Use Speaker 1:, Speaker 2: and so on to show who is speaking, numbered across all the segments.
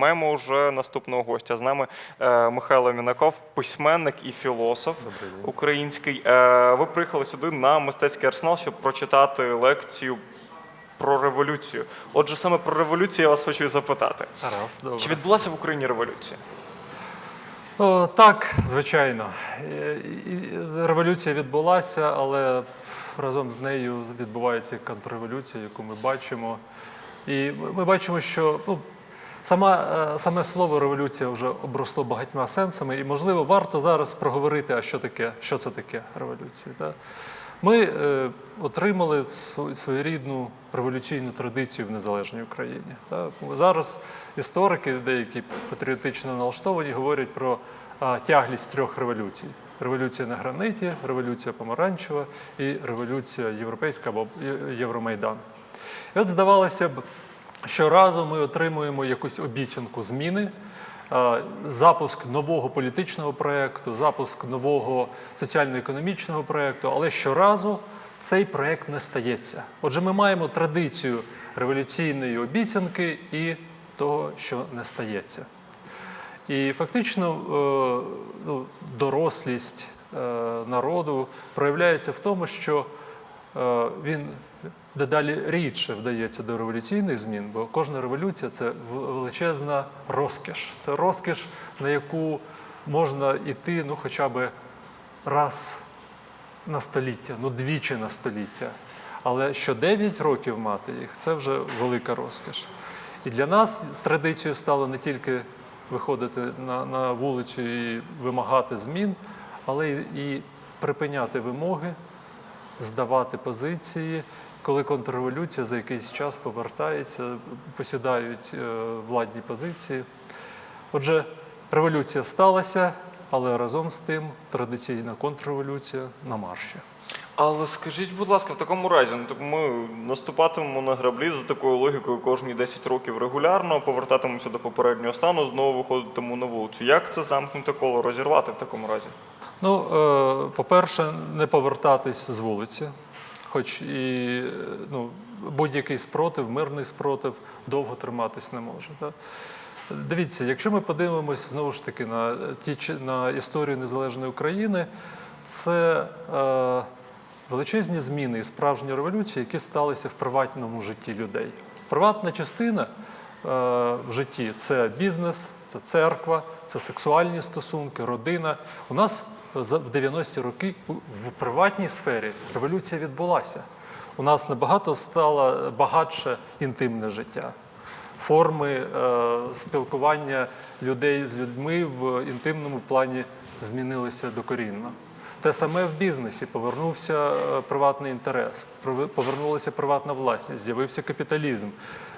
Speaker 1: Маємо вже наступного гостя. З нами е, Михайло Мінаков, письменник і філософ український. Е, ви приїхали сюди на мистецький арсенал, щоб прочитати лекцію про революцію. Отже, саме про революцію я вас хочу запитати.
Speaker 2: Гаразд, добре.
Speaker 1: Чи відбулася в Україні революція?
Speaker 2: О, так, звичайно. Е, Революція відбулася, але разом з нею відбувається контрреволюція, яку ми бачимо. І ми ми бачимо, що ну, сама, е, саме слово революція вже обросло багатьма сенсами, і, можливо, варто зараз проговорити, а що таке, що це таке революція. Та? Ми е, отримали св- своєрідну революційну традицію в незалежній Україні. Та? Зараз історики, деякі патріотично налаштовані, говорять про а, тяглість трьох революцій: революція на граниті, революція помаранчева і революція європейська або Євромайдан. І от здавалося б, щоразу ми отримуємо якусь обіцянку зміни, е, запуск нового політичного проєкту, запуск нового соціально-економічного проєкту, але щоразу цей проєкт не стається. Отже, ми маємо традицію революційної обіцянки і того, що не стається. І фактично е, ну, дорослість е, народу проявляється в тому, що він дедалі рідше вдається до революційних змін, бо кожна революція це величезна розкіш. Це розкіш, на яку можна йти ну, хоча б раз на століття, ну двічі на століття. Але що 9 років мати їх, це вже велика розкіш. І для нас традицією стало не тільки виходити на, на вулицю і вимагати змін, але й і припиняти вимоги, здавати позиції, коли контрреволюція за якийсь час повертається, посідають е, владні позиції. Отже, революція сталася, але разом з тим традиційна контрреволюція на марші.
Speaker 1: Але скажіть, будь ласка, в такому разі, ну, так ми наступатимемо на граблі за такою логікою кожні 10 років регулярно, повертатимемося до попереднього стану, знову виходитимемо на вулицю. Як це замкнуте коло розірвати в такому разі?
Speaker 2: Ну, е, по-перше, не повертатись з вулиці, хоч і ну, будь-який спротив, мирний спротив довго триматись не може. Так? Дивіться, якщо ми подивимось знову ж таки на, ті, на історію незалежної України, це е, величезні зміни і справжні революції, які сталися в приватному житті людей. Приватна частина е, в житті це бізнес, це церква, це сексуальні стосунки, родина. У нас в 90-ті роки в приватній сфері революція відбулася. У нас набагато стало багатше інтимне життя. Форми е, спілкування людей з людьми в інтимному плані змінилися докорінно. Те саме в бізнесі повернувся е, приватний інтерес, повернулася приватна власність, з'явився капіталізм,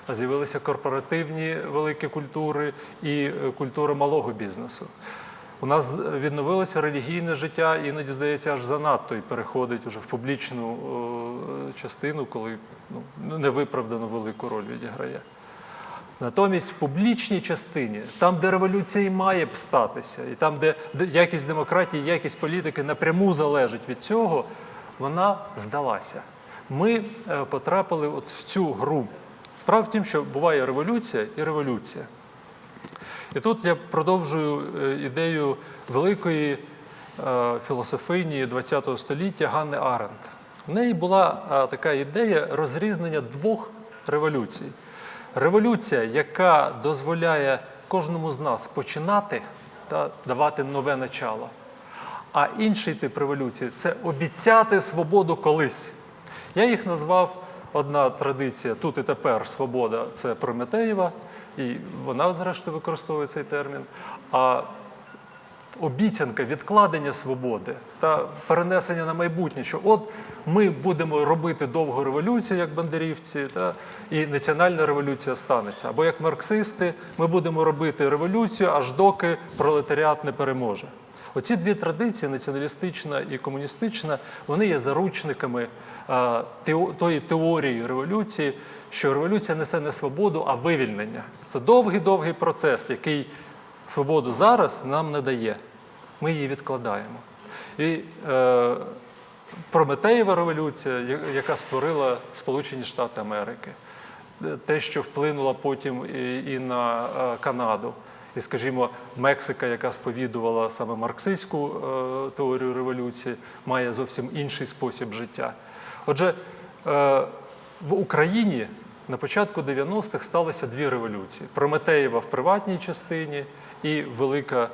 Speaker 2: з'явилися корпоративні великі культури і е, культура малого бізнесу. У нас відновилося релігійне життя, іноді здається, аж занадто і переходить уже в публічну е, частину, коли ну, невиправдано велику роль відіграє. Натомість в публічній частині, там, де революція і має б статися, і там, де якість демократії, якість політики напряму залежить від цього, вона здалася. Ми е, потрапили от в цю гру. Справа в тім, що буває революція і революція. І тут я продовжую е, ідею великої е, філософині ХХ століття Ганни Аренд. У неї була е, така ідея розрізнення двох революцій. Революція, яка дозволяє кожному з нас починати та давати нове начало. А інший тип революції це обіцяти свободу колись. Я їх назвав одна традиція тут і тепер свобода це Прометеєва, і вона, зрештою, використовує цей термін. А обіцянка відкладення свободи та перенесення на майбутнє, що от ми будемо робити довгу революцію, як бандерівці, та, і національна революція станеться. Або як марксисти, ми будемо робити революцію, аж доки пролетаріат не переможе. Оці дві традиції, націоналістична і комуністична, вони є заручниками а, тої теорії революції, що революція несе не свободу, а вивільнення. Це довгий-довгий процес, який свободу зараз нам не дає. Ми її відкладаємо. І е, Прометеєва революція, яка створила Сполучені Штати Америки, е, те, що вплинуло потім і, і на е, Канаду. І, скажімо, Мексика, яка сповідувала саме марксистську е, теорію революції, має зовсім інший спосіб життя. Отже, е, в Україні на початку 90-х сталося дві революції: Прометеєва в приватній частині і велика е,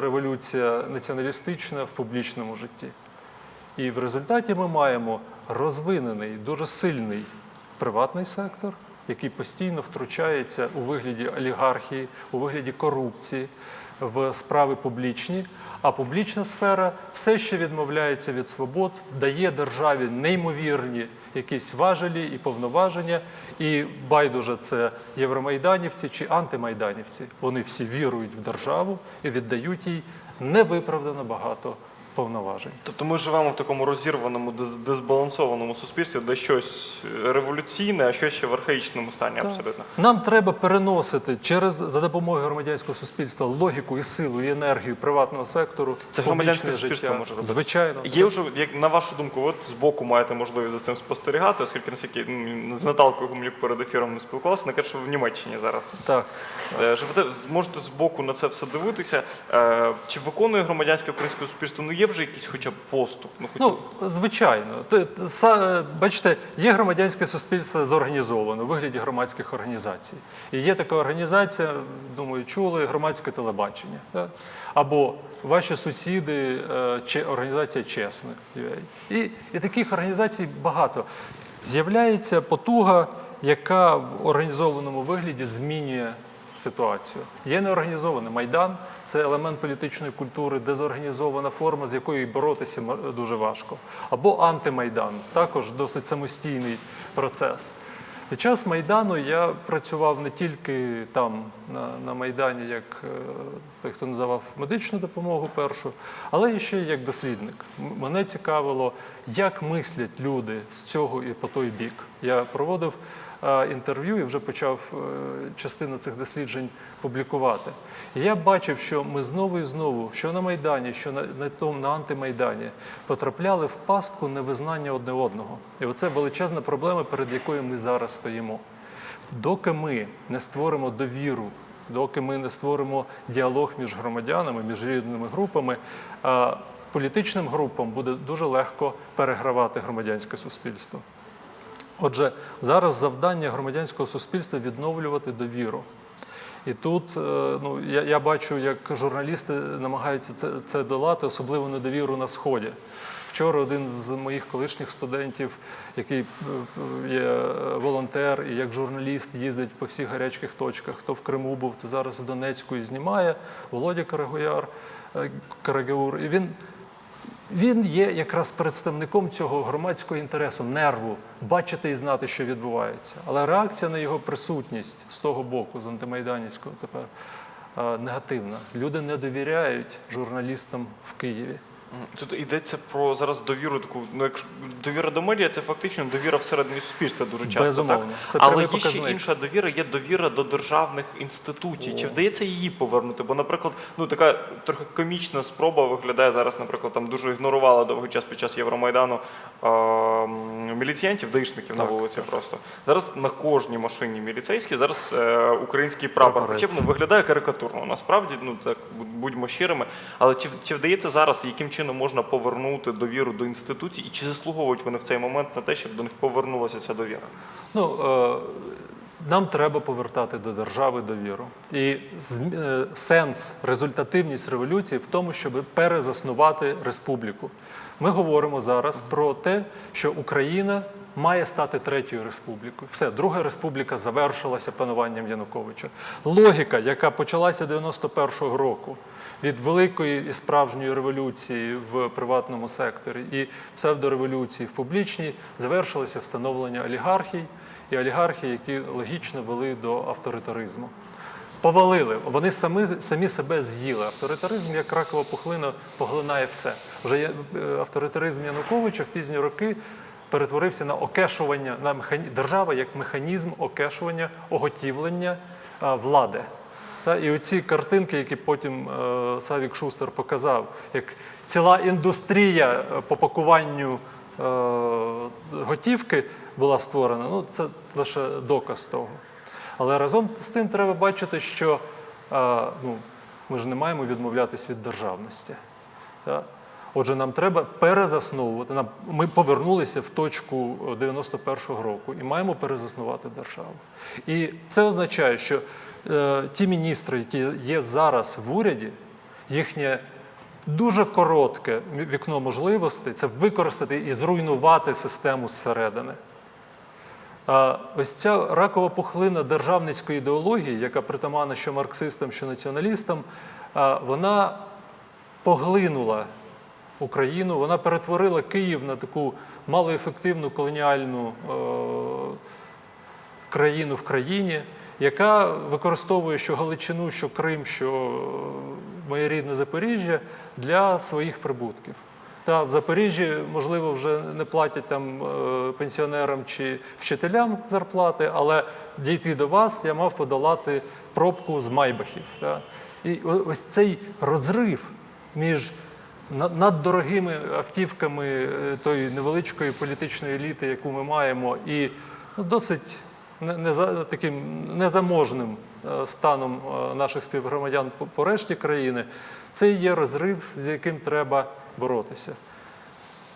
Speaker 2: революція націоналістична в публічному житті. І в результаті ми маємо розвинений, дуже сильний приватний сектор, який постійно втручається у вигляді олігархії, у вигляді корупції в справи публічні. А публічна сфера все ще відмовляється від свобод, дає державі неймовірні якісь важелі і повноваження. І байдуже це євромайданівці чи антимайданівці. Вони всі вірують в державу і віддають їй невиправдано багато повноважень.
Speaker 1: Тобто ми живемо в такому розірваному, дез- дезбалансованому суспільстві, де щось революційне, а щось ще в архаїчному стані абсолютно.
Speaker 2: Нам треба переносити через за допомогою громадянського суспільства логіку і силу і енергію приватного сектору.
Speaker 1: Це громадянське суспільство
Speaker 2: життя.
Speaker 1: може робити.
Speaker 2: Звичайно,
Speaker 1: Є вже, як на вашу думку, от з боку маєте можливість за цим спостерігати, оскільки наскільки з Наталкою Гумнюк перед ефіром ми спілкувалися, вона каже, що ви в Німеччині зараз
Speaker 2: так.
Speaker 1: Е, Живете, зможете з боку на це все дивитися. Е, Чи виконує громадянське українське суспільство? Ну є вже якийсь хоча б поступ? Ну, хоч
Speaker 2: Ну, звичайно. Бачите, є громадянське суспільство зорганізоване у вигляді громадських організацій. І є така організація, думаю, чули, громадське телебачення. Або ваші сусіди, е, чи організація Чесне. І, і таких організацій багато. З'являється потуга, яка в організованому вигляді змінює ситуацію. Є неорганізований майдан, це елемент політичної культури, дезорганізована форма, з якою боротися дуже важко. Або антимайдан, також досить самостійний процес. Під час майдану я працював не тільки там на, на майдані, як е, той, хто надавав медичну допомогу першу, але і ще як дослідник. Мене цікавило, як мислять люди з цього і по той бік. Я проводив інтерв'ю і вже почав е, частину цих досліджень публікувати. І я бачив, що ми знову і знову, що на Майдані, що на, на тому на антимайдані, потрапляли в пастку невизнання одне одного. І оце величезна проблема, перед якою ми зараз стоїмо. Доки ми не створимо довіру, доки ми не створимо діалог між громадянами, між різними групами, політичним групам буде дуже легко перегравати громадянське суспільство. Отже, зараз завдання громадянського суспільства відновлювати довіру. І тут е, ну, я, я бачу, як журналісти намагаються це, це долати, особливо недовіру на сході. Вчора один з моїх колишніх студентів, який е, е, є волонтер і як журналіст їздить по всіх гарячих точках, хто в Криму був, то зараз в Донецьку і знімає Володя Карагуяр, Карагаур. І він він є якраз представником цього громадського інтересу, нерву, бачити і знати, що відбувається. Але реакція на його присутність з того боку, з антимайданівського тепер е, негативна. Люди не довіряють журналістам в Києві.
Speaker 1: Тут йдеться про зараз довіру таку. Ну, якщо довіра до медіа, це фактично довіра всередині суспільства дуже часто.
Speaker 2: Безумовно.
Speaker 1: Так?
Speaker 2: Це
Speaker 1: Але є ще інша довіра, є довіра до державних інституцій. Чи вдається її повернути? Бо, наприклад, ну така трохи комічна спроба виглядає зараз, наприклад, там дуже ігнорувала довгий час під час Євромайдану е- міліціянтів, даїшників на
Speaker 2: Так,
Speaker 1: просто. Зараз на кожній машині міліцейській зараз е, український прапор. Хоча б ну, виглядає карикатурно. Насправді, ну так будьмо щирими. Але чи, чи вдається зараз, яким чином можна повернути довіру до інституцій, і чи заслуговують вони в цей момент на те, щоб до них повернулася ця довіра?
Speaker 2: Ну, е, нам треба повертати до держави довіру. І е, сенс, результативність революції в тому, щоб перезаснувати республіку. Ми говоримо зараз про те, що Україна має стати третьою республікою. Все, друга республіка завершилася пануванням Януковича. Логіка, яка почалася 91-го року від великої і справжньої революції в приватному секторі і псевдореволюції в публічній, завершилася встановлення олігархій і олігархії, які логічно вели до авторитаризму. Повалили. Вони самі, самі себе з'їли. Авторитаризм, як ракова пухлина, поглинає все. Вже е, авторитаризм Януковича в пізні роки перетворився на окешування, на механі... держава як механізм окешування, оготівлення а, влади. Та, і оці картинки, які потім е, Савік Шустер показав, як ціла індустрія е, по пакуванню готівки була створена, ну це лише доказ того. Але разом з тим треба бачити, що е, ну, ми ж не маємо відмовлятись від державності. Так? Отже, нам треба перезасновувати. Ми повернулися в точку 91-го року і маємо перезаснувати державу. І це означає, що е, ті міністри, які є зараз в уряді, їхнє дуже коротке вікно можливостей це використати і зруйнувати систему зсередини. Ось ця ракова пухлина державницької ідеології, яка притаманна що марксистам, що націоналістам, вона поглинула Україну, вона перетворила Київ на таку малоефективну колоніальну е, країну в країні, яка використовує що Галичину, що Крим, що е, моє рідне Запоріжжя для своїх прибутків. Та в Запоріжжі, можливо, вже не платять там е, пенсіонерам чи вчителям зарплати, але дійти до вас я мав подолати пробку з майбахів. Та? І ось цей розрив між на- наддорогими автівками е, тої невеличкої політичної еліти, яку ми маємо, і ну, досить не, таким незаможним е, станом е, наших співгромадян по, решті країни, це є розрив, з яким треба боротися.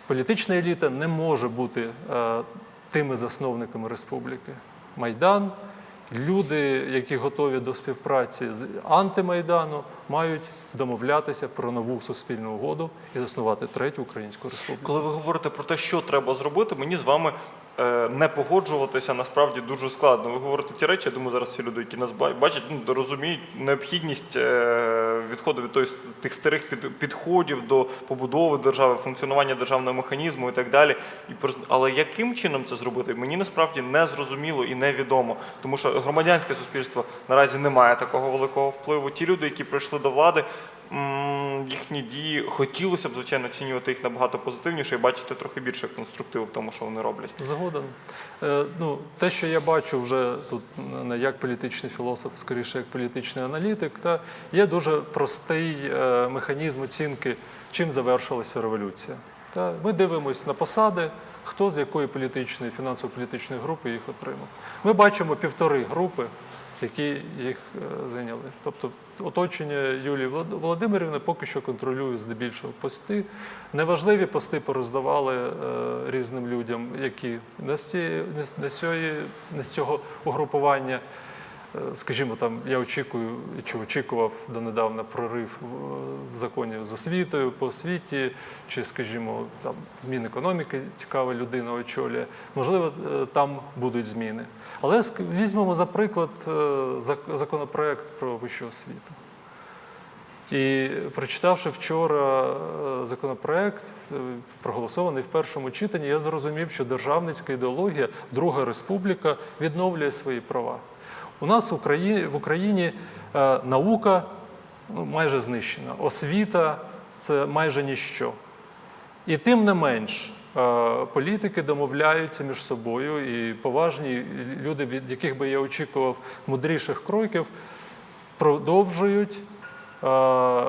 Speaker 2: Політична еліта не може бути тими засновниками республіки. Майдан, люди, які готові до співпраці з антимайдану, мають домовлятися про нову суспільну угоду і заснувати третю українську республіку.
Speaker 1: Коли ви говорите про те, що треба зробити, мені з вами е, не погоджуватися насправді дуже складно. Ви говорите ті речі, я думаю, зараз всі люди, які нас ба- бачать, ну, розуміють необхідність е, відходу від той, тих старих під, підходів до побудови держави, функціонування державного механізму і так далі. І але яким чином це зробити, мені насправді не зрозуміло і невідомо, тому що громадянське суспільство наразі не має такого великого впливу. Ті люди, які прийшли до влади. Їхні дії хотілося б, звичайно, оцінювати їх набагато позитивніше і бачити трохи більше конструктиву в тому, що вони роблять.
Speaker 2: Згоден. Е, ну, те, що я бачу вже тут не як політичний філософ, скоріше як політичний аналітик, та, є дуже простий е, механізм оцінки, чим завершилася революція. Та, ми дивимося на посади, хто з якої політичної, фінансово-політичної групи їх отримав. Ми бачимо півтори групи, які їх е, зайняли. Тобто оточення Юлії Володимирівни поки що контролює здебільшого пости. Неважливі пости пороздавали е, різним людям, які не з, цієї, не з цього угрупування. Е, Скажімо, там я очікую чи очікував донедавна прорив в, законі з освітою по освіті, чи, скажімо, там Мінекономіки цікава людина очолює. Можливо, е, там будуть зміни. Але візьмемо за приклад е, законопроект про вищу освіту. І прочитавши вчора законопроект, проголосований в першому читанні, я зрозумів, що державницька ідеологія, Друга республіка відновлює свої права. У нас в Україні, е, наука ну, майже знищена, освіта це майже ніщо. І тим не менш, е, політики домовляються між собою, і поважні люди, від яких би я очікував мудріших кроків, продовжують е,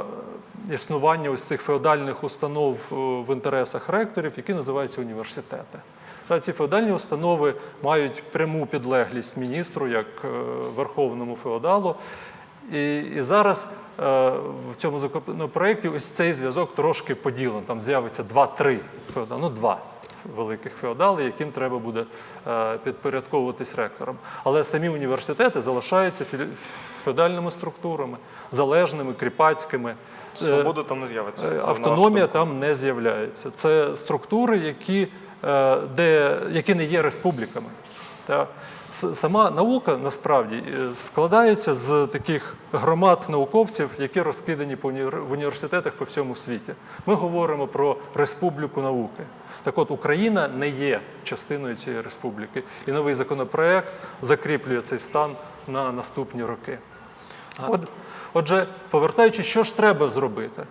Speaker 2: існування ось цих феодальних установ е, в інтересах ректорів, які називаються університети. Та ці феодальні установи мають пряму підлеглість міністру як е, верховному феодалу. І, і зараз е, в цьому законопроекті ось цей зв'язок трошки поділений. Там з'явиться два-три феодали, ну два великих феодали, яким треба буде е, підпорядковуватись ректорам. Але самі університети залишаються феодальними структурами, залежними, кріпацькими. Е,
Speaker 1: Свобода там не з'явиться.
Speaker 2: Е, Автономія там не з'являється. Це структури, які, е, де, які не є республіками. Сама наука насправді е, складається з таких громад науковців, які розкидані в університетах по всьому світі. Ми говоримо про республіку науки. Так от Україна не є частиною цієї республіки, і новий законопроект закріплює цей стан на наступні роки. От, отже, повертаючись, що ж треба зробити?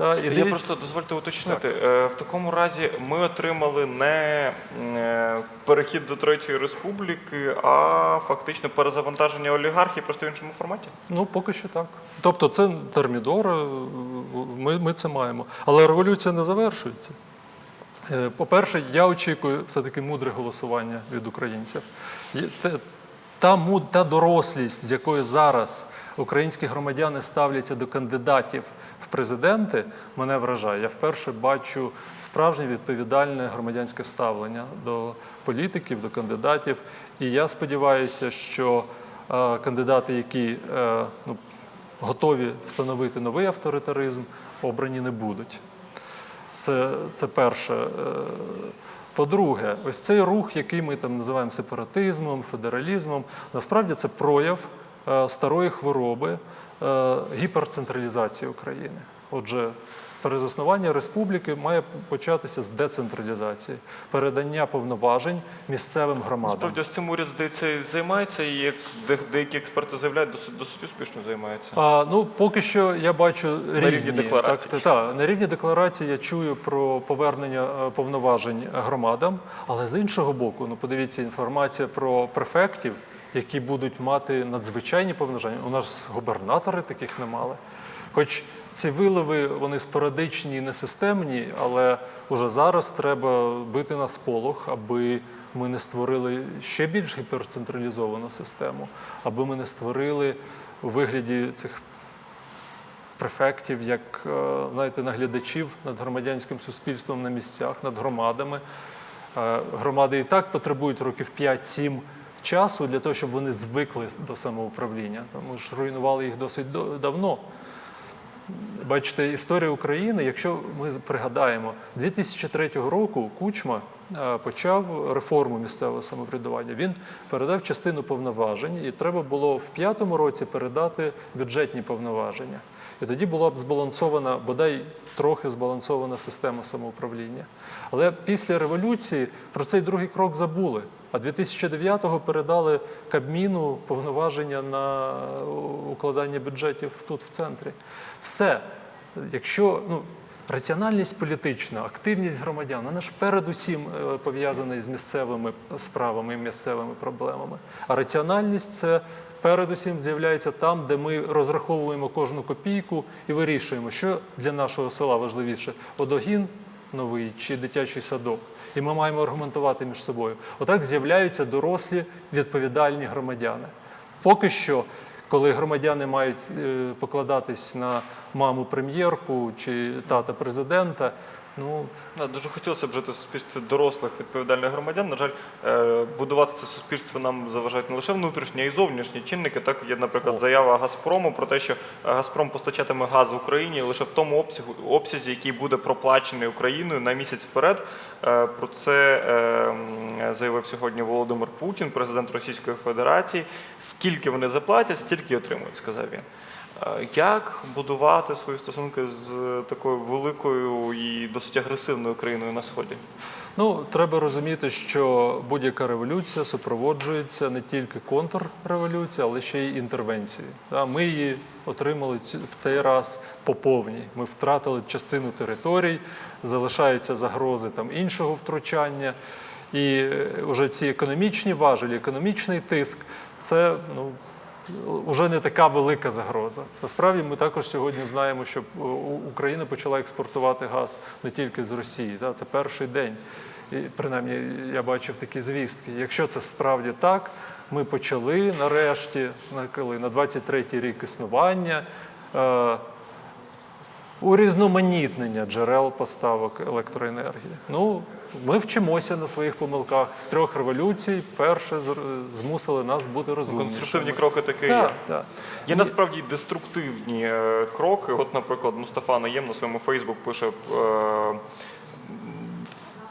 Speaker 2: І
Speaker 1: Я просто дозвольте уточнити. Е, В такому разі ми отримали не е, перехід до Третьої республіки, а фактично перезавантаження олігархії просто в іншому форматі.
Speaker 2: Ну, поки що так. Тобто це термідор, е, ми, ми це маємо. Але революція не завершується. По-перше, я очікую все-таки мудре голосування від українців. Та, му- та дорослість, з якою зараз українські громадяни ставляться до кандидатів в президенти, мене вражає. Я вперше бачу справжнє відповідальне громадянське ставлення до політиків, до кандидатів. І я сподіваюся, що е, кандидати, які е, ну, готові встановити новий авторитаризм, обрані не будуть. Це, це перше. Е, По-друге, ось цей рух, який ми там називаємо сепаратизмом, федералізмом, насправді це прояв е, старої хвороби е, гіперцентралізації України. Отже, перезаснування республіки має початися з децентралізації, передання повноважень місцевим громадам.
Speaker 1: Справді, ось цим уряд, здається, і займається, і як де- деякі експерти заявляють, досить, досить успішно займається.
Speaker 2: А, ну, поки що я бачу
Speaker 1: рівні
Speaker 2: різні
Speaker 1: декларації.
Speaker 2: Так, та, на рівні декларації я чую про повернення е, повноважень громадам, але з іншого боку, ну подивіться, інформація про префектів, які будуть мати надзвичайні повноваження. У нас губернатори таких не мали. Хоч ці виливи вони спорадичні несистемні, але уже зараз треба бити на сполох, аби ми не створили ще більш гіперцентралізовану систему, аби ми не створили у вигляді цих префектів, як е, знаєте, наглядачів над громадянським суспільством на місцях, над громадами. Е, Громади і так потребують років 5-7 часу для того, щоб вони звикли до самоуправління. Ми ж руйнували їх досить до- давно. Бачите, історія України, якщо ми пригадаємо, 2003 року Кучма е, почав реформу місцевого самоврядування. Він передав частину повноважень, і треба було в п'ятому році передати бюджетні повноваження. І тоді була б збалансована, бодай трохи збалансована система самоуправління. Але після революції про цей другий крок забули. А 2009-го передали Кабміну повноваження на укладання бюджетів тут в центрі. Все. Якщо ну, раціональність політична, активність громадян, вона ж передусім е, пов'язана з місцевими справами і місцевими проблемами. А раціональність це передусім з'являється там, де ми розраховуємо кожну копійку і вирішуємо, що для нашого села важливіше водогін новий чи дитячий садок. І ми маємо аргументувати між собою. Отак з'являються дорослі відповідальні громадяни. Поки що, коли громадяни мають е, покладатись на маму прем'єрку чи тата президента, ну
Speaker 1: Да, дуже хотілося б жити в суспільстві дорослих відповідальних громадян. На жаль, е, будувати це суспільство нам заважають не лише внутрішні, а й зовнішні чинники. Так є, наприклад, заява Газпрому про те, що е, Газпром постачатиме газ в Україні лише в тому обсягу обсязі, який буде проплачений Україною на місяць вперед. Е, Про це заявив сьогодні Володимир Путін, президент Російської Федерації. Скільки вони заплатять, стільки й отримують, сказав він. Е, Як будувати свої стосунки з такою великою і досить агресивною країною на сході?
Speaker 2: Ну, треба розуміти, що будь-яка революція супроводжується не тільки контрреволюцією, але ще й інтервенцією. Да, Ми її отримали в цей раз по повній. Ми втратили частину територій, залишаються загрози там іншого втручання. І вже ці економічні важелі, економічний тиск це ну, вже не така велика загроза. Насправді ми також сьогодні знаємо, що е, Україна почала експортувати газ не тільки з Росії. Це перший день. І принаймні я бачив такі звістки. Якщо це справді так, ми почали нарешті на коли на 23-й рік існування. Е, урізноманітнення джерел поставок електроенергії. Ну, ми вчимося на своїх помилках. З трьох революцій перше змусили нас бути розумнішими.
Speaker 1: Конструктивні кроки таки є.
Speaker 2: Так, так.
Speaker 1: Є насправді деструктивні е, кроки. От, наприклад, Мустафа Наєм на своєму Фейсбук пише. е,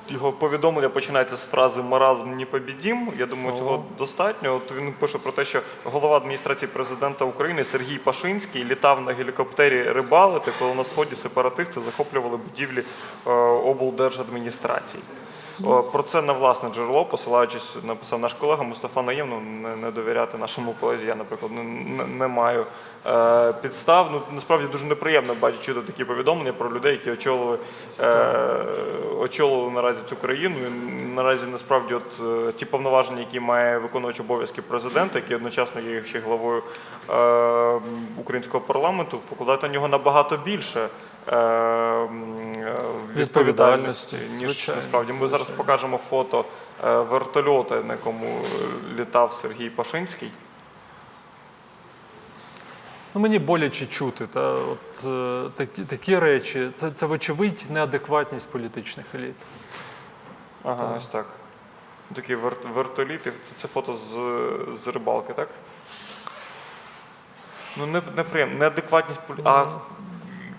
Speaker 1: його повідомлення починається з фрази Маразм не побідім. Я думаю,
Speaker 2: О.
Speaker 1: цього достатньо. От він пише про те, що голова адміністрації президента України Сергій Пашинський літав на гелікоптері рибалити, коли на сході сепаратисти захоплювали будівлі е, облдержадміністрації. Про це на власне джерело, посилаючись, написав наш колега Мустафа Наєм, ну, не, не довіряти нашому колезі. Я, наприклад, не, не, маю е, підстав. Ну, насправді дуже неприємно бачити такі повідомлення про людей, які очолили, е, очолили наразі цю країну. І наразі насправді от, е, ті повноваження, які має виконувач обов'язки президента, який одночасно є ще главою е, українського парламенту, покладати на нього набагато більше відповідальності,
Speaker 2: Відповідальності,
Speaker 1: ніж насправді. Ми зараз покажемо фото е, вертольота, на якому е, літав Сергій Пашинський.
Speaker 2: Ну, мені боляче чути. Та, от, е, такі, такі речі, це, це вочевидь неадекватність політичних еліт.
Speaker 1: Ага,
Speaker 2: Так.
Speaker 1: ось так. Такі вер- вертоліти. Це- фото з, з рибалки, так? Ну, не, неприємно. Неадекватність полі... А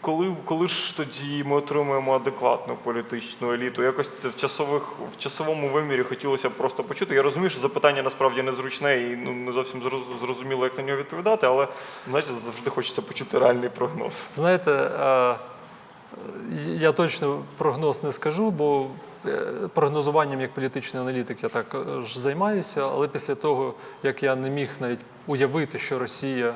Speaker 1: коли, коли ж тоді ми отримуємо адекватну політичну еліту? Якось це в, часових, в часовому вимірі хотілося б просто почути. Я розумію, що запитання насправді незручне і ну, не зовсім зроз- зрозуміло, як на нього відповідати, але знаєте, завжди хочеться почути реальний прогноз.
Speaker 2: Знаєте, е, я точно прогноз не скажу, бо е, прогнозуванням як політичний аналітик я також займаюся, але після того, як я не міг навіть уявити, що Росія е,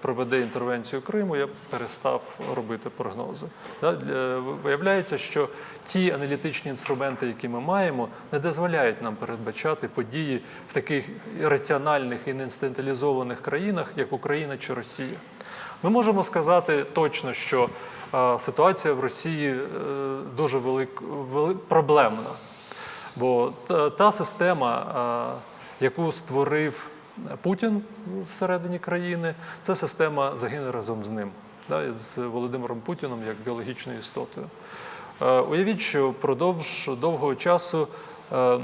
Speaker 2: проведе інтервенцію Криму, я перестав робити прогнози. Виявляється, що ті аналітичні інструменти, які ми маємо, не дозволяють нам передбачати події в таких раціональних і неінституалізованих країнах, як Україна чи Росія. Ми можемо сказати точно, що ситуація в Росії е, дуже велик, вели- проблемна. Бо та, система, яку створив Путін всередині країни, ця система загине разом з ним, да, з Володимиром Путіном як біологічною істотою. Е, Уявіть, що впродовж довгого часу е,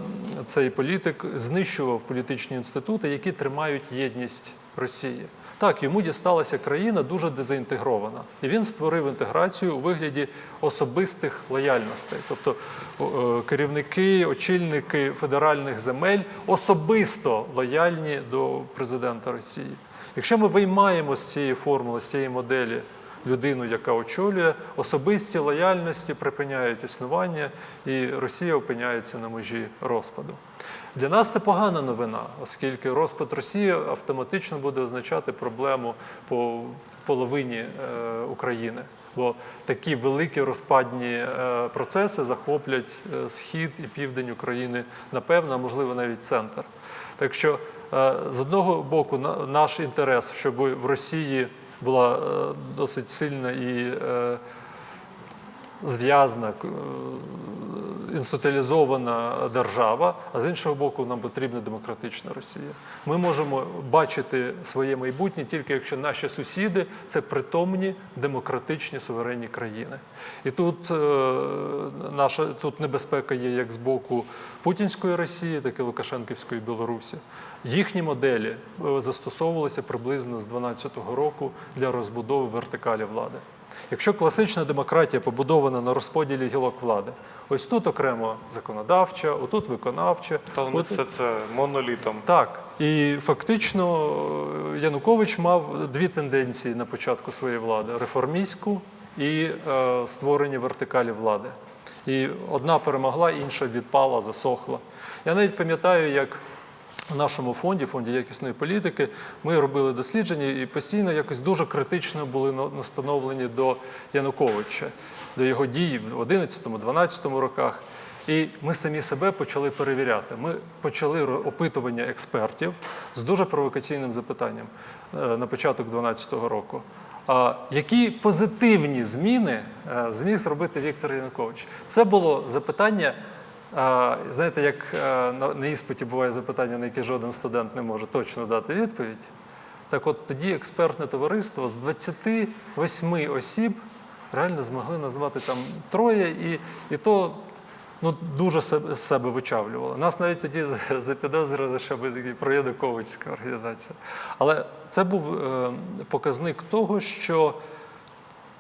Speaker 2: цей політик знищував політичні інститути, які тримають єдність Росії. Так, йому дісталася країна дуже дезінтегрована, і він створив інтеграцію у вигляді особистих лояльностей. Тобто е, керівники, очільники федеральних земель особисто лояльні до президента Росії. Якщо ми виймаємо з цієї формули, з цієї моделі людину, яка очолює, особисті лояльності припиняють існування, і Росія опиняється на межі розпаду. Для нас це погана новина, оскільки розпад Росії автоматично буде означати проблему по половині е, України. Бо такі великі розпадні е, процеси захоплять е, схід і південь України, напевно, а можливо навіть центр. Так що з одного боку, на- наш інтерес, щоб в Росії була е, досить сильна і е, зв'язна, е, інституалізована держава, а з іншого боку, нам потрібна демократична Росія. Ми можемо бачити своє майбутнє тільки якщо наші сусіди це притомні демократичні суверенні країни. І тут е, наша тут небезпека є як з боку путінської Росії, так і Лукашенківської Білорусі. Їхні моделі е, застосовувалися приблизно з 12 року для розбудови вертикалі влади. Якщо класична демократія побудована на розподілі гілок влади, ось тут окремо законодавча, отут виконавча,
Speaker 1: Та вони все це монолітом.
Speaker 2: так, і фактично е, Янукович мав дві тенденції на початку своєї влади: реформістську і е, створення вертикалі влади. І одна перемогла, інша відпала, засохла. Я навіть пам'ятаю, як в нашому фонді, фонді якісної політики, ми робили дослідження і постійно якось дуже критично були настановлені до Януковича, до його дій в 11-12 роках. І ми самі себе почали перевіряти. Ми почали опитування експертів з дуже провокаційним запитанням е, на початок 2012 року. А які позитивні зміни е, зміг зробити Віктор Янукович? Це було запитання. Знаєте, як е, на іспиті буває запитання, на яке жоден студент не може точно дати відповідь. Так от тоді експертне товариство з 28 осіб реально змогли назвати там троє, і, і то ну, дуже з себе вичавлювало. Нас навіть тоді запідозрили, що ми такі проядуковицька організація. Але це був е, показник того, що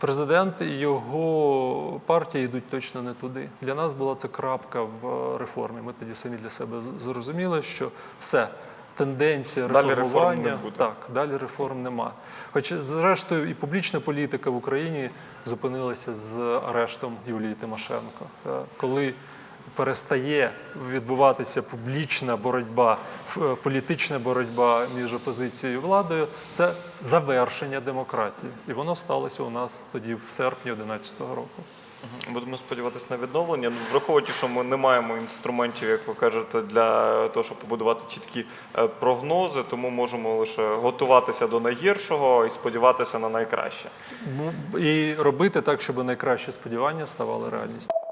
Speaker 2: Президент і його партія йдуть точно не туди. Для нас була це крапка в е, реформі. Ми тоді самі для себе зрозуміли, що все. Тенденція
Speaker 1: Далі реформ
Speaker 2: реформування
Speaker 1: не буде.
Speaker 2: так, далі реформ нема. Хоч, зрештою, і публічна політика в Україні зупинилася з арештом Юлії Тимошенко, Е, коли перестає відбуватися публічна боротьба, е, політична боротьба між опозицією і владою, це завершення демократії. І воно сталося у нас тоді в серпні 2011 року.
Speaker 1: Будемо сподіватися на відновлення. Ну, Враховуючи, що ми не маємо інструментів, як ви кажете, для того, щоб побудувати чіткі е, прогнози, тому можемо лише готуватися до найгіршого і сподіватися на найкраще.
Speaker 2: І робити так, щоб найкращі сподівання ставали реальністю.